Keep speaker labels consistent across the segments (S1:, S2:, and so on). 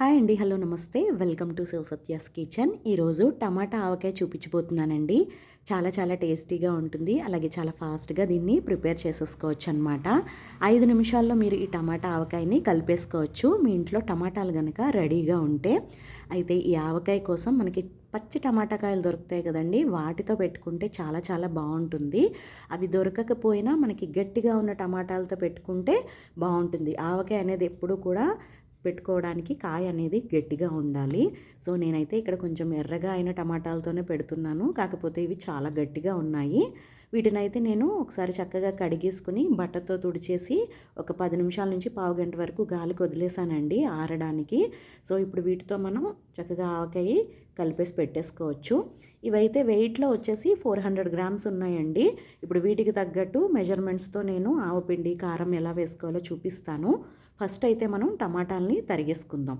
S1: Hi అండి hello నమస్తే. Welcome to Shiva Satya's kitchen. ఈరోజు టమాటా ఆవకాయ చూపించబోతున్నానండి. చాలా చాలా టేస్టీగా ఉంటుంది. అలాగే చాలా ఫాస్ట్గా దీన్ని ప్రిపేర్ చేసేసుకోవచ్చు అనమాట ఐదు నిమిషాల్లో మీరు ఈ టమాటా ఆవకాయని కలిపేసుకోవచ్చు. మీ ఇంట్లో టమాటాలు కనుక రెడీగా ఉంటే అయితే ఈ ఆవకాయ కోసం మనకి పచ్చి టమాటా కాయలు దొరుకుతాయి కదండి. వాటితో పెట్టుకుంటే చాలా చాలా బాగుంటుంది. అవి దొరకకపోయినా మనకి గట్టిగా ఉన్న టమాటాలతో పెట్టుకుంటే బాగుంటుంది. ఆవకాయ అనేది ఎప్పుడూ కూడా పెట్టుకోవడానికి కాయ అనేది గట్టిగా ఉండాలి. సో నేనైతే ఇక్కడ కొంచెం ఎర్రగా అయిన టమాటాలతోనే పెడుతున్నాను. కాకపోతే ఇవి చాలా గట్టిగా ఉన్నాయి. వీటినైతే నేను ఒకసారి చక్కగా కడిగేసుకుని బట్టతో తుడిచేసి ఒక పది నిమిషాల నుంచి పావు గంట వరకు గాలికి వదిలేసానండి ఆరడానికి. సో ఇప్పుడు వీటితో మనం చక్కగా ఆవకాయ కలిపేసి పెట్టేసుకోవచ్చు. ఇవైతే వెయిట్లో వచ్చేసి ఫోర్ హండ్రెడ్ గ్రామ్స్ ఉన్నాయండి. ఇప్పుడు వీటికి తగ్గట్టు మెజర్మెంట్స్తో నేను ఆవపిండి కారం ఎలా వేసుకోవాలో చూపిస్తాను. ఫస్ట్ అయితే మనం టమాటాలని తరిగేసుకుందాం.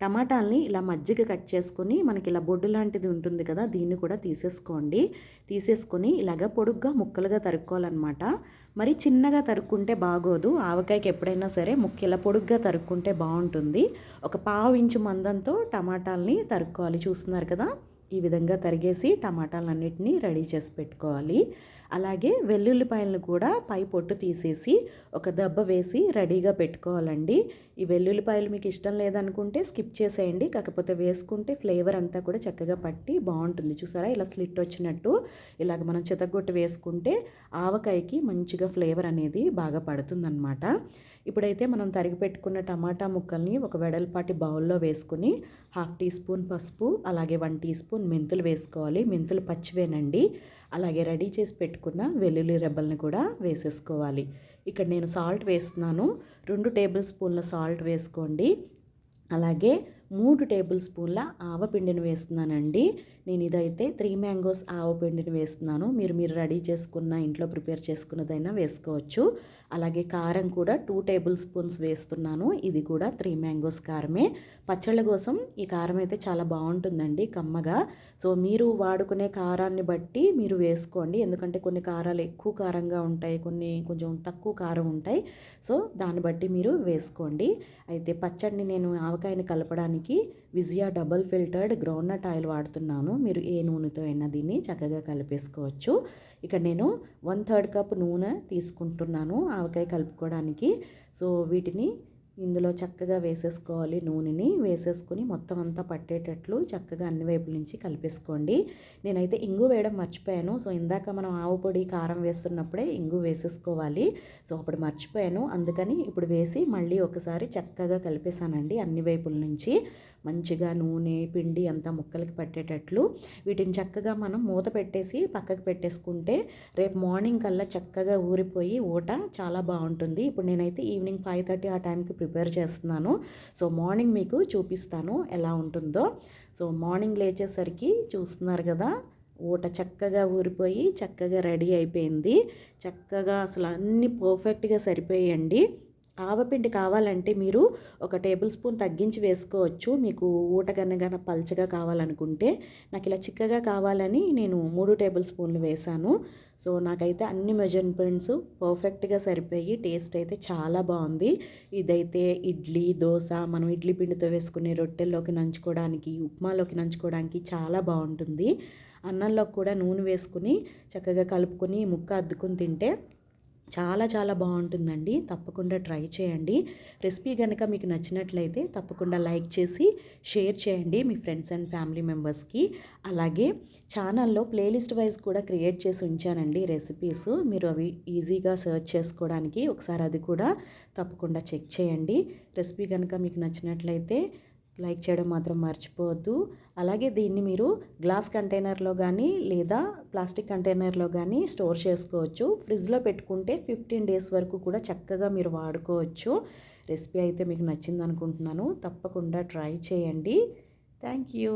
S1: టమాటాలని ఇలా మజ్జిగ కట్ చేసుకొని మనకి ఇలా బొడ్డు లాంటిది ఉంటుంది కదా దీన్ని కూడా తీసేసుకోండి. తీసేసుకొని ఇలాగ పొడుగ్గా ముక్కలుగా తరుక్కోవాలన్నమాట. మరి చిన్నగా తరుక్కుంటే బాగోదు. ఆవకాయకి ఎప్పుడైనా సరే ముక్క ఇలా పొడుగ్గా తరుక్కుంటే బాగుంటుంది. ఒక పావు ఇంచు మందంతో టమాటాలని తరుక్కోవాలి. చూస్తున్నారు కదా? ఈ విధంగా తరిగేసి టమాటాలన్నిటినీ రెడీ చేసి పెట్టుకోవాలి. అలాగే వెల్లుల్లిపాయలను కూడా పై పొట్టు తీసేసి ఒక దెబ్బ వేసి రెడీగా పెట్టుకోవాలండి. ఈ వెల్లుల్లిపాయలు మీకు ఇష్టం లేదనుకుంటే స్కిప్ చేసేయండి. కాకపోతే వేసుకుంటే ఫ్లేవర్ అంతా కూడా చక్కగా పట్టి బాగుంటుంది. చూసారా? ఇలా స్లిట్ వచ్చినట్టు ఇలాగ మనం చితగొట్టు వేసుకుంటే ఆవకాయకి మంచిగా ఫ్లేవర్ అనేది బాగా పడుతుందన్నమాట. ఇప్పుడైతే మనం తరిగి పెట్టుకున్న టమాటా ముక్కల్ని ఒక వెడల్పాటి బౌల్లో వేసుకుని హాఫ్ టీ స్పూన్ పసుపు అలాగే వన్ టీ స్పూన్ మెంతులు వేసుకోవాలి. మెంతులు పచ్చివేనండి. అలాగే రెడీ చేసి పెట్టుకున్న వెల్లుల్లి రెబ్బల్ని కూడా వేసేసుకోవాలి. ఇక్కడ నేను సాల్ట్ వేస్తున్నాను. రెండు టేబుల్ స్పూన్ల సాల్ట్ వేసుకోండి. అలాగే మూడు టేబుల్ స్పూన్ల ఆవపిండిని వేస్తున్నానండి. నేను ఇదైతే త్రీ మ్యాంగోస్ ఆవపిండిని వేస్తున్నాను. మీరు మీరు రెడీ చేసుకున్న ఇంట్లో ప్రిపేర్ చేసుకున్నదైనా వేసుకోవచ్చు. అలాగే కారం కూడా టూ టేబుల్ స్పూన్స్ వేస్తున్నాను. ఇది కూడా త్రీ మ్యాంగోస్ కారమే. పచ్చళ్ళ కోసం ఈ కారం అయితే చాలా బాగుంటుందండి కమ్మగా. సో మీరు వాడుకునే కారాన్ని బట్టి మీరు వేసుకోండి. ఎందుకంటే కొన్ని కారాలు ఎక్కువ కారంగా ఉంటాయి కొన్ని కొంచెం తక్కువ కారం ఉంటాయి. సో దాన్ని బట్టి మీరు వేసుకోండి. అయితే పచ్చడిని నేను ఆవకాయని కలపడానికి Vijaya double filtered groundnut oil వాడుతున్నాను. మీరు ఏ నూనెతో అయినా దీన్ని చక్కగా కలిపేసుకోవచ్చు. ఇక్కడ నేను వన్ థర్డ్ కప్ నూనె తీసుకుంటున్నాను. ఆవకాయ కలుపుకోవడానికి. సో వీటిని ఇందులో చక్కగా వేసేసుకోవాలి నూనెని. వేసేసుకుని మొత్తం అంతా పట్టేటట్లు చక్కగా అన్ని వైపుల నుంచి కలిపేసుకోండి. నేనైతే ఇంగు వేయడం మర్చిపోయాను. సో ఇందాక మనం ఆవు పొడి కారం వేస్తున్నప్పుడే ఇంగు వేసేసుకోవాలి. సో అప్పుడు మర్చిపోయాను. అందుకని ఇప్పుడు వేసి మళ్ళీ ఒకసారి చక్కగా కలిపేశానండి అన్ని వైపుల నుంచి. మంచిగా నూనె పిండి అంతా ముక్కలకి పట్టేటట్లు వీటిని చక్కగా మనం మూత పెట్టేసి పక్కకు పెట్టేసుకుంటే రేపు మార్నింగ్ కల్లా చక్కగా ఊరిపోయి ఊట చాలా బాగుంటుంది. ఇప్పుడు నేనైతే ఈవినింగ్ ఫైవ్ థర్టీ ఆ టైంకి ప్రిపేర్ చేస్తున్నాను. సో మార్నింగ్ మీకు చూపిస్తాను ఎలా ఉంటుందో. సో మార్నింగ్ లేచేసరికి చూస్తున్నారు కదా ఊట చక్కగా ఊరిపోయి చక్కగా రెడీ అయిపోయింది. చక్కగా అసలు అన్నీ పర్ఫెక్ట్గా సరిపోయండి. ఆవపిండి కావాలంటే మీరు ఒక టేబుల్ స్పూన్ తగ్గించి వేసుకోవచ్చు. మీకు ఊటగనగన పల్చగా కావాలనుకుంటే నాకు ఇలా చిక్కగా కావాలని నేను మూడు టేబుల్ స్పూన్లు వేశాను. సో నాకైతే అన్ని మెజర్మెంట్స్ పర్ఫెక్ట్గా సరిపోయి టేస్ట్ అయితే చాలా బాగుంది. ఇదైతే ఇడ్లీ దోశ మనం ఇడ్లీ పిండితో వేసుకునే రొట్టెల్లోకి నంచుకోవడానికి ఉప్మాలోకి నంచుకోవడానికి చాలా బాగుంటుంది. అన్నంలో కూడా నూనె వేసుకుని చక్కగా కలుపుకొని ముక్క అద్దుకుని తింటే చాలా చాలా బాగుంటుందండి. తప్పకుండా ట్రై చేయండి. రెసిపీ కనుక మీకు నచ్చినట్లయితే తప్పకుండా లైక్ చేసి షేర్ చేయండి మీ ఫ్రెండ్స్ అండ్ ఫ్యామిలీ మెంబర్స్కి. అలాగే ఛానల్లో ప్లేలిస్ట్ వైజ్ కూడా క్రియేట్ చేసి ఉంచానండి రెసిపీస్. మీరు అవి ఈజీగా సర్చ్ చేసుకోవడానికి ఒకసారి అది కూడా తప్పకుండా చెక్ చేయండి. రెసిపీ కనుక మీకు నచ్చినట్లయితే లైక్ చేయడం మాత్రం మర్చిపోవద్దు. అలాగే దీన్ని మీరు గ్లాస్ కంటైనర్లో కానీ లేదా ప్లాస్టిక్ కంటైనర్లో కానీ స్టోర్ చేసుకోవచ్చు. ఫ్రిడ్జ్లో పెట్టుకుంటే ఫిఫ్టీన్ డేస్ వరకు కూడా చక్కగా మీరు వాడుకోవచ్చు. రెసిపీ అయితే మీకు నచ్చింది అనుకుంటున్నాను తప్పకుండా ట్రై చేయండి. Thank you.